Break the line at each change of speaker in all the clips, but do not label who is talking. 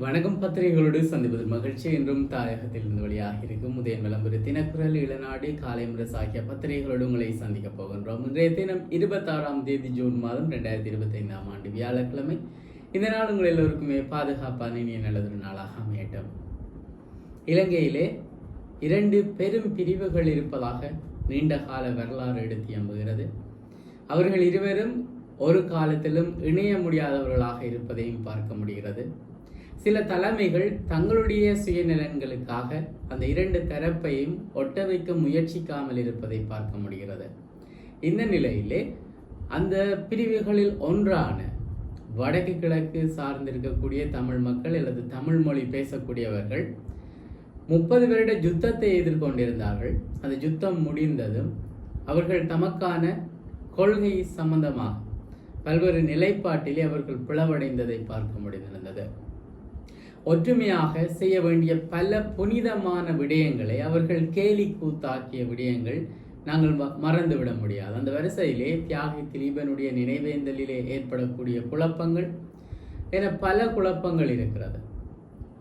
வணக்கம் பத்திரிகைகளோடு சந்திப்பதில் மகிழ்ச்சி. என்றும் தாயகத்தில் இருந்து வெளியாக இருக்கும் உதயன் விளம்பர தினக்குரல் இளநாடு காலை முரசு ஆகிய பத்திரிகைகளோடு உங்களை சந்திக்கப் போகின்றோம். இன்றைய தினம் இருபத்தாறாம் தேதி ஜூன் மாதம் ரெண்டாயிரத்தி இருபத்தி ஐந்தாம் ஆண்டு வியாழக்கிழமை. இந்த நாள் உங்கள் எல்லோருக்குமே பாதுகாப்பான இனிய நல்லதொரு நாளாக அமையட்டும். இலங்கையிலே இரண்டு பெரும் பிரிவுகள் இருப்பதாக நீண்ட கால வரலாறு எடுத்து எம்புகிறது. அவர்கள் இருவரும் ஒரு காலத்திலும் இணைய முடியாதவர்களாக இருப்பதையும் பார்க்க முடிகிறது. சில தலைமைகள் தங்களுடைய சுயநலன்களுக்காக அந்த இரண்டு தரப்பையும் ஒட்ட வைக்க முயற்சிக்காமல் இருப்பதை பார்க்க முடிகிறது. இந்த நிலையிலே அந்த பிரிவுகளில் ஒன்றான வடக்கு கிழக்கு சார்ந்திருக்கக்கூடிய தமிழ் மக்கள் அல்லது தமிழ் மொழி பேசக்கூடியவர்கள் முப்பது வருட யுத்தத்தை எதிர்கொண்டிருந்தார்கள். அந்த யுத்தம் முடிந்ததும் அவர்கள் தமக்கான கொள்கை சம்பந்தமாக பல்வேறு நிலைப்பாட்டிலே அவர்கள் பிளவடைந்ததை பார்க்க முடிந்திருந்தது. ஒற்றுமையாக செய்ய வேண்டிய பல புனிதமான விடயங்களை அவர்கள் கேலி கூத்தாக்கிய விடயங்கள் நாங்கள் ம- மறந்துவிட முடியாது. அந்த வரிசையிலே தியாகி திலீபனுடைய நினைவேந்தலிலே ஏற்படக்கூடிய குழப்பங்கள் என பல குழப்பங்கள் இருக்கிறது.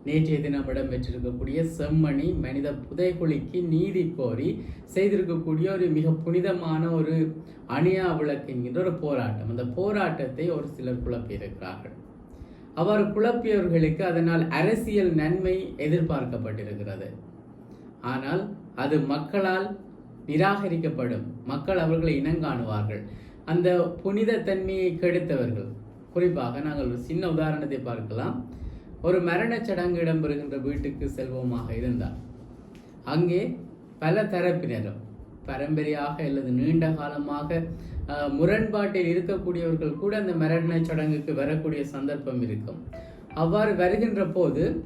நேற்றைய தினம் இடம்பெற்றிருக்கக்கூடிய செம்மணி மனித புதைகுழிக்கு நீதி கோரி செய்திருக்கக்கூடிய ஒரு மிக புனிதமான ஒரு அணியா விளக்கு என்கின்ற ஒரு போராட்டம். அந்த போராட்டத்தை ஒரு சிலர் குழப்பியிருக்கிறார்கள். அவ்வாறு குழப்பியவர்களுக்கு அதனால் அரசியல் நன்மை எதிர்பார்க்கப்பட்டிருக்கிறது. ஆனால் அது மக்களால் நிராகரிக்கப்படும். மக்கள் அவர்களை இனங்காணுவார்கள். அந்த புனித தன்மையை கெடுத்தவர்கள். குறிப்பாக நாங்கள் ஒரு சின்ன உதாரணத்தை பார்க்கலாம். ஒரு மரணச் சடங்கு இடம்பெறுகின்ற வீட்டுக்கு செல்வோமாக இருந்தால் அங்கே பல தரப்பினரும் பரம்பரையாக அல்லது நீண்ட காலமாக முரண்பாட்டில் இருக்கக்கூடியவர்கள் கூட அந்த மரண சடங்குக்கு வரக்கூடிய சந்தர்ப்பம் இருக்கும். அவ்வாறு வருகின்ற போது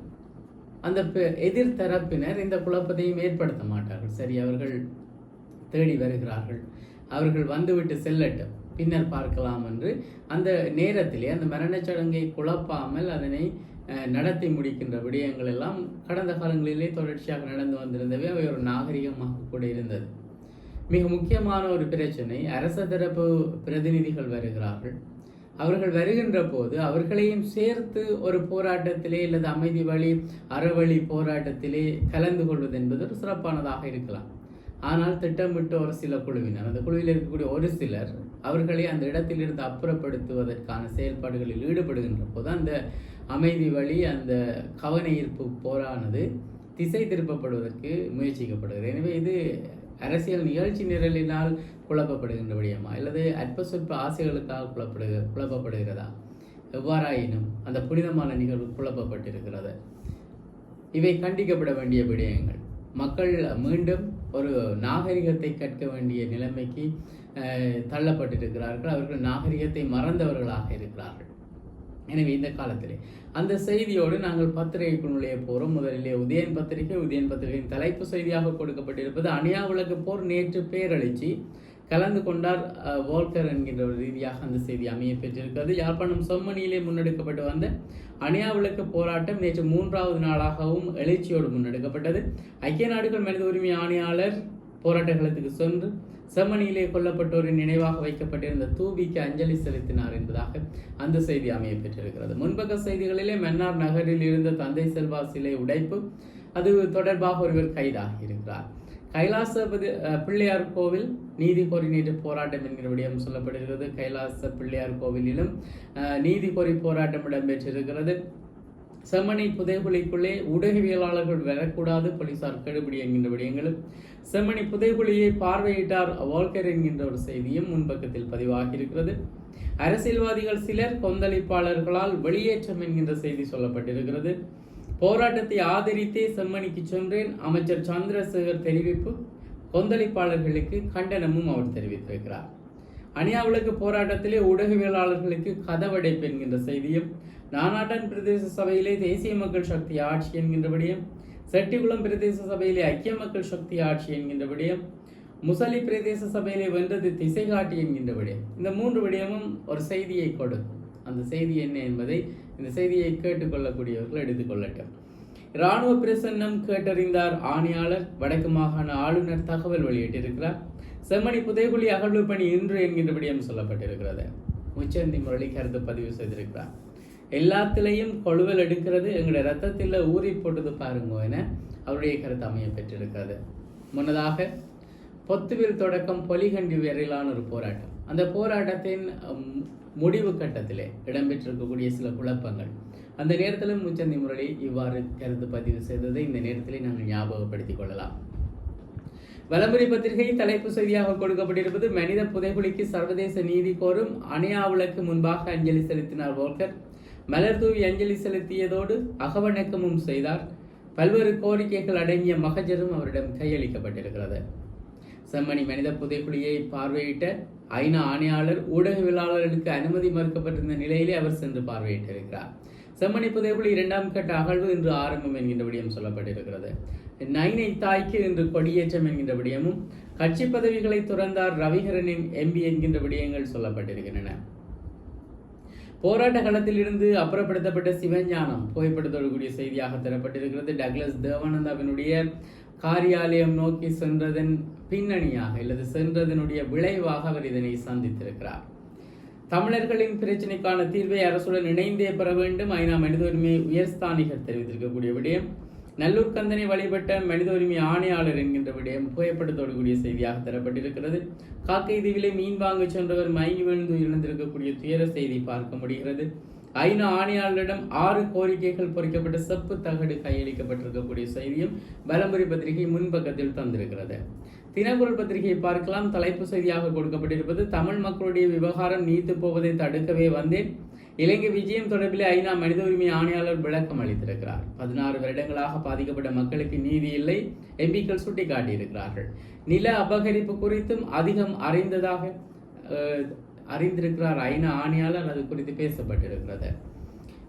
அந்த பெ- இந்த குழப்பத்தையும் ஏற்படுத்த மாட்டார்கள். சரி அவர்கள் தேடி வருகிறார்கள். அவர்கள் வந்துவிட்டு செல்லட்டும். பின்னர் பார்க்கலாம் என்று அந்த நேரத்திலே அந்த மரணச் சடங்கை குழப்பாமல் அதனை நடத்தி முடிக்கின்ற விடயங்கள் எல்லாம் கடந்த காலங்களிலே தொடர்ச்சியாக நடந்து வந்திருந்தவை. அவை ஒரு நாகரிகமாக கூட இருந்தது. மிக முக்கியமான ஒரு பிரச்சனை அரச தரப்பு பிரதிநிதிகள் வருகிறார்கள். அவர்கள் வருகின்ற போது அவர்களையும் சேர்த்து ஒரு போராட்டத்திலே அல்லது அமைதி வழி அறவழி போராட்டத்திலே கலந்து கொள்வது என்பது ஒரு சிறப்பானதாக இருக்கலாம். ஆனால் திட்டமிட்ட ஒரு சில குழுவினர் அந்த குழுவில் இருக்கக்கூடிய ஒரு சிலர் அவர்களை அந்த இடத்திலிருந்து அப்புறப்படுத்துவதற்கான செயல்பாடுகளில் ஈடுபடுகின்ற போது அந்த அமைதி வழி அந்த கவன ஈர்ப்பு போரானது திசை திருப்பப்படுவதற்கு முயற்சிக்கப்படுகிறது. எனவே இது அரசியல் நிகழ்ச்சி நிரலினால் குழப்பப்படுகின்ற விடயமா அல்லது அற்ப சொற்ப ஆசைகளுக்காக குழப்படுக குழப்பப்படுகிறதா? எவ்வாறாயினும் அந்த புனிதமான நிகழ்வு குழப்பப்பட்டிருக்கிறது. இவை கண்டிக்கப்பட வேண்டிய விடயங்கள். மக்கள் மீண்டும் ஒரு நாகரிகத்தை கற்க வேண்டிய நிலைமைக்கு தள்ளப்பட்டிருக்கிறார்கள். அவர்கள் நாகரிகத்தை மறந்தவர்களாக இருக்கிறார்கள். எனவே இந்த காலத்திலே. அந்த செய்தியோடு நாங்கள் பத்திரிகைக்குள் நுழைய போகிறோம் முதலிலே உதயன் பத்திரிகை உதயன் பத்திரிகையின் தலைப்பு செய்தியாக கொடுக்கப்பட்டிருப்பது அணியா விளக்கு போர் நேற்று பேரழிச்சி கலந்து கொண்டார் அஹ், வோல்கர் என்கின்ற ஒரு ரீதியாக அந்த செய்தி அமைய பெற்றிருக்கிறது. யாழ்ப்பாணம் செம்மணியிலே முன்னெடுக்கப்பட்டு வந்த அணியா விளக்கு போராட்டம் நேற்று மூன்றாவது நாளாகவும் எழுச்சியோடு முன்னெடுக்கப்பட்டது. ஐக்கிய நாடுகள் மனித உரிமை ஆணையாளர் போராட்ட களத்துக்கு சென்று செம்மணியிலே கொல்லப்பட்டோரின் நினைவாக வைக்கப்பட்டிருந்த தூபிக்கு அஞ்சலி செலுத்தினார் என்பதாக அந்த செய்தி அமைய பெற்றிருக்கிறது. முன்பக்க செய்திகளிலே மன்னார் நகரில் இருந்த தந்தை செல்வா சிலை உடைப்பு அது தொடர்பாக ஒருவர் கைதாகி இருக்கிறார். கைலாசபதி பிள்ளையார் கோவில் நீதி கோரி நேற்று போராட்டம் என்கிற விடயம் சொல்லப்படுகிறது கைலாச பிள்ளையார் கோவிலிலும் நீதி கோரி போராட்டம் இடம்பெற்றிருக்கிறது. செம்மணி புதைகுழிக்குள்ளே ஊடகவியலாளர்கள் வரக்கூடாது போலீசார் கெடுபிடி என்கின்ற விடயங்களும். செம்மணி புதைகுழியை பார்வையிட்டார் வால்கர் என்கின்ற ஒரு செய்தியும் முன்பக்கத்தில் பதிவாகி இருக்கிறது அரசியல்வாதிகள் சிலர் கொந்தளிப்பாளர்களால் வெளியேற்றம் என்கின்ற செய்தி சொல்லப்பட்டிருக்கிறது. போராட்டத்தை ஆதரித்தே செம்மணிக்கு சென்றேன் அமைச்சர் சந்திரசேகர் தெரிவிப்பு கொந்தளிப்பாளர்களுக்கு கண்டனமும் அவர் தெரிவித்திருக்கிறார். அணியாவிளக்கு போராட்டத்திலே ஊடகவியலாளர்களுக்கு கதவடைப்பு என்கின்ற செய்தியும் நானாட்டன் பிரதேச சபையிலே தேசிய மக்கள் சக்தி ஆட்சி என்கின்ற விடயம் செட்டிகுளம் பிரதேச சபையிலே ஐக்கிய மக்கள் சக்தி ஆட்சி என்கின்ற விடயம் முசலி பிரதேச சபையிலே வென்றது திசை காட்டி என்கின்ற விடயம். இந்த மூன்று விடயமும் ஒரு செய்தியை கொடுக்கும் அந்த செய்தி என்ன என்பதை இந்த செய்தியை கேட்டுக்கொள்ளக்கூடியவர்கள் எடுத்துக்கொள்ளட்டும் இராணுவ பிரசன்னம் கேட்டறிந்தார் ஆணையாளர் வடக்கு மாகாண ஆளுநர் தகவல் வெளியிட்டிருக்கிறார். செம்மணி புதைகுழி அகழ்வு பணி இன்று என்கின்ற விடயம் சொல்லப்பட்டிருக்கிறது. முச்சந்தி முரளி கருத்து பதிவு செய்திருக்கிறார். எல்லாத்துலேயும் கொழுவல் எடுக்கிறது. எங்களுடைய ரத்தத்தில் ஊறி போட்டது பாருங்க என அவருடைய கருத்து அமைய பெற்றிருக்கிறது. முன்னதாக பொத்துவில் தொடக்கம் பொலிகண்டி வரையிலான ஒரு போராட்டம். அந்த போராட்டத்தின் முடிவு கட்டத்திலே இடம்பெற்றிருக்கக்கூடிய சில குழப்பங்கள். அந்த நேரத்திலும் முச்சந்தி முரளி இவ்வாறு கருத்து பதிவு செய்ததை இந்த நேரத்திலே நாங்கள் ஞாபகப்படுத்திக் கொள்ளலாம். வலமுறை பத்திரிகை தலைப்பு செய்தியாக கொடுக்கப்பட்டிருப்பது மனித புதைகுலிக்கு சர்வதேச நீதி கோரும் அணையாவுளுக்கு முன்பாக அஞ்சலி செலுத்தினார் வோல்கர் மலர் தூவி அஞ்சலி செலுத்தியதோடு அகவணக்கமும் செய்தார். பல்வேறு கோரிக்கைகள் அடங்கிய மகஜரும் அவரிடம் கையளிக்கப்பட்டிருக்கிறது. செம்மணி மனித புதைக்குழியை பார்வையிட்ட ஐநா ஆணையாளர் ஊடகவியலாளர்களுக்கு அனுமதி மறுக்கப்பட்டிருந்த நிலையிலே அவர் சென்று பார்வையிட்டிருக்கிறார். செம்மணி புதைக்குழி இரண்டாம் கட்ட அகழ்வு இன்று ஆரம்பம் என்கின்ற விடயம் சொல்லப்பட்டிருக்கிறது. நைனை தாய்க்கு இன்று கொடியேற்றம் என்கின்ற விடயமும் கட்சி பதவிகளை துறந்தார் ரவிகரனின் எம்பி என்கின்ற விடயங்கள் சொல்லப்பட்டிருக்கின்றன. போராட்ட களத்தில் இருந்து அப்புறப்படுத்தப்பட்ட சிவஞானம் புகைப்படத்தோடுக்கூடிய செய்தியாக தரப்பட்டிருக்கிறது. டக்ளஸ் தேவானந்தாவினுடைய காரியாலயம் நோக்கி சென்றதன் பின்னணியாக அல்லது சென்றதனுடைய விளைவாக அவர் இதனை சந்தித்திருக்கிறார். தமிழர்களின் பிரச்சினைக்கான தீர்வை அரசுடன் இணைந்தே பெற வேண்டும். ஐநா மனித உரிமை உயர்ஸ்தானிகர் தெரிவித்திருக்கக்கூடிய விடயம் நல்லூர் கந்தனை வழிபட்ட மனித உரிமை ஆணையாளர் என்கின்ற விடயம் புகைப்படத்தோடு கூடிய செய்தியாக தரப்பட்டிருக்கிறது. காக்கை தீவிலே மீன் வாங்க சென்றவர் மயங்கி விழுந்து உயிரிழந்திருக்கக்கூடிய துயர செய்தி பார்க்க முடிகிறது. ஐநா ஆணையாளரிடம் ஆறு கோரிக்கைகள் பொறிக்கப்பட்ட செப்பு தகடு கையளிக்கப்பட்டிருக்கக்கூடிய செய்தியும் பலமுறை பத்திரிகை முன்பக்கத்தில் தந்திருக்கிறது. தினகுரல் பத்திரிகையை பார்க்கலாம். தலைப்பு செய்தியாக கொடுக்கப்பட்டிருப்பது தமிழ் மக்களுடைய விவகாரம் நீத்து போவதை தடுக்கவே வந்தேன். இலங்கை விஜயம் தொடர்பில் ஐநா மனித உரிமை ஆணையாளர் விளக்கம் அளித்திருக்கிறார். பதினாறு வருடங்களாக பாதிக்கப்பட்ட மக்களுக்கு நீதி இல்லை எம்பிக்கள் சுட்டிக்காட்டியிருக்கிறார்கள். நில அபகரிப்பு குறித்தும் அதிகம் அறிந்ததாக அறிந்திருக்கிறார் ஐநா ஆணையாளர். அது குறித்து பேசப்பட்டிருக்கிறது.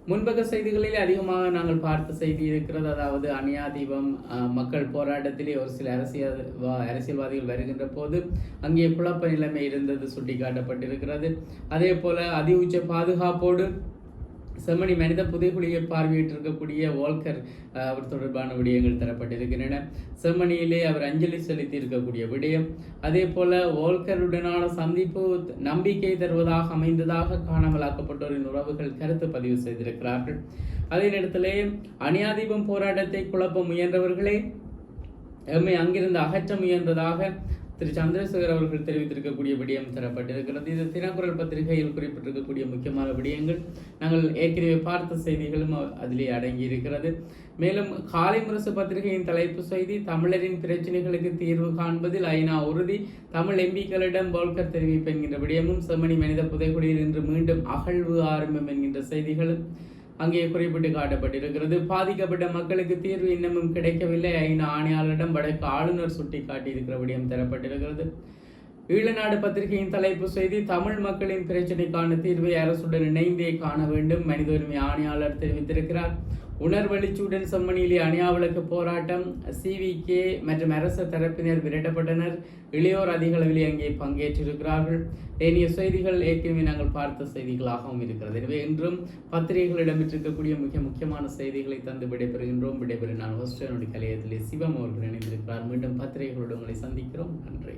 முன்பக்க செய்திகளில் அதிகமாக நாங்கள் பார்த்த செய்தி இருக்கிறது. அதாவது அநியாதீபம் அஹ், மக்கள் போராட்டத்திலே ஒரு சில அரசியல் வா- அரசியல்வாதிகள் வருகின்ற போது அங்கே குழப்ப நிலைமை இருந்தது சுட்டிக்காட்டப்பட்டிருக்கிறது. அதே போல அதி உச்ச பாதுகாப்போடு செம்மணி மனித புதைக்குழியை பார்வையிட்டிருக்கக்கூடிய வால்கர் அவர் தொடர்பான விடயங்கள் தரப்பட்டிருக்கின்றன. செம்மணியிலே அவர் அஞ்சலி செலுத்தி இருக்கக்கூடிய விடயம் அதே போல வால்கருடனான சந்திப்பு நம்பிக்கை தருவதாக அமைந்ததாக காணாமலாக்கப்பட்டோரின் உறவுகள் கருத்து பதிவு செய்திருக்கிறார்கள். அதே நேரத்திலே அநியாதீபம் போராட்டத்தை குழப்ப முயன்றவர்களே எம்மை அங்கிருந்து அகற்ற முயன்றதாக திரு சந்திரசேகர் அவர்கள் தெரிவித்திருக்கக்கூடிய விடயம் தரப்பட்டிருக்கிறது. இது தினக்குரல் பத்திரிகையில் குறிப்பிட்டிருக்கக்கூடிய முக்கியமான விடயங்கள். நாங்கள் ஏற்கனவே பார்த்த செய்திகளும் அதிலே அடங்கி இருக்கிறது மேலும் காலை முரசு பத்திரிகையின் தலைப்பு செய்தி தமிழரின் பிரச்சனைகளுக்கு தீர்வு காண்பதில் ஐநா உறுதி தமிழ் எம்பிக்களிடம் போல்கர் தெரிவிப்பு என்கின்ற விடயமும் செம்மணி மனித புதைக்குடியில் இன்று மீண்டும் அகழ்வு ஆரம்பம் என்கின்ற செய்திகளும் அங்கே குறிப்பிட்டு காட்டப்பட்டிருக்கிறது. பாதிக்கப்பட்ட மக்களுக்கு தீர்வு இன்னமும் கிடைக்கவில்லை. ஐநா ஆணையாளரிடம் வடக்கு ஆளுநர் சுட்டி காட்டியிருக்கிற விடயம் தரப்பட்டிருக்கிறது. ஈழநாடு பத்திரிகையின் தலைப்பு செய்தி தமிழ் மக்களின் பிரச்சினைக்கான தீர்வை அரசுடன் இணைந்தே காண வேண்டும். மனித உரிமை ஆணையாளர் தெரிவித்திருக்கிறார். உணர்வெளிச்சுடன் செம்மணியிலே அணியாவிளக்கு போராட்டம் சிவிகே மற்றும் அரசு தரப்பினர் விரட்டப்பட்டனர். இளையோர் அதிக அளவிலே அங்கே பங்கேற்றிருக்கிறார்கள். ஏனைய செய்திகள் ஏற்கனவே நாங்கள் பார்த்த செய்திகளாகவும் இருக்கிறது. எனவே இன்றும் பத்திரிகைகள் இடம்பெற்றிருக்கக்கூடிய மிக முக்கியமான செய்திகளை தந்து விடைபெறுகின்றோம். விடைபெறும் நான் ஹோஸ்டனுடைய கலையத்திலே சிவம் அவர்கள் இணைந்திருக்கிறார். மீண்டும் பத்திரிகைகளோடு உங்களை சந்திக்கிறோம். நன்றி.